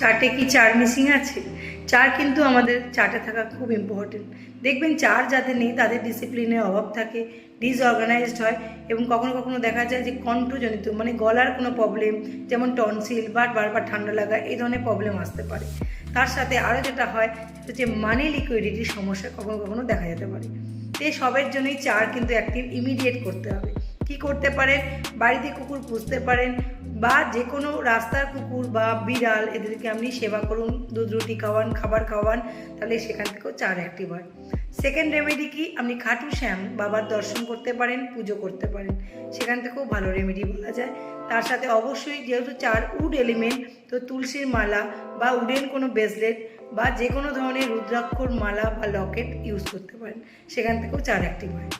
চাটে কি চার মিসিং আছে? চার কিন্তু আমাদের চাটে থাকা খুব ইম্পর্টেন্ট দেখবেন চার যাদের নেই, তাদের ডিসিপ্লিনের অভাব থাকে ডিসঅর্গানাইজড হয় এবং কখনো কখনো দেখা যায় যে কণ্ঠজনিত মানে গলার কোনো প্রবলেম যেমন টনসিল বা বারবার ঠান্ডা লাগা, এই ধরনের প্রবলেম আসতে পারে। তার সাথে আরও যেটা হয়, সেটা হচ্ছে মানি লিকুইডিটির সমস্যা কখনো কখনো দেখা যেতে পারে। তো এই সবের জন্যই চার কিন্তু অ্যাক্টিভ ইমিডিয়েট করতে হবে। কি করতে পারেন, বাড়িতে কুকুর পুষতে পারেন, বা যে কোনো রাস্তার কুকুর বা বিড়াল এদেরকে আপনি সেবা করুন, দুধ, রুটি খাওয়ান, খাবার খাওয়ান, তাহলে সেখান থেকেও চার অ্যাক্টিভ হয়। সেকেন্ড রেমেডি কি? আপনি খাটু শ্যাম বাবার দর্শন করতে পারেন, পুজো করতে পারেন। সেখান থেকেও ভালো রেমেডি বলা যায়। তার সাথে অবশ্যই যেহেতু চার উড এলিমেন্ট তো তুলসীর মালা বা উডেন কোনো ব্রেসলেট বা যে কোনো ধরনের রুদ্রাক্ষর মালা বা লকেট ইউজ করতে পারেন। সেখান থেকেও চার অ্যাক্টিভ হয়।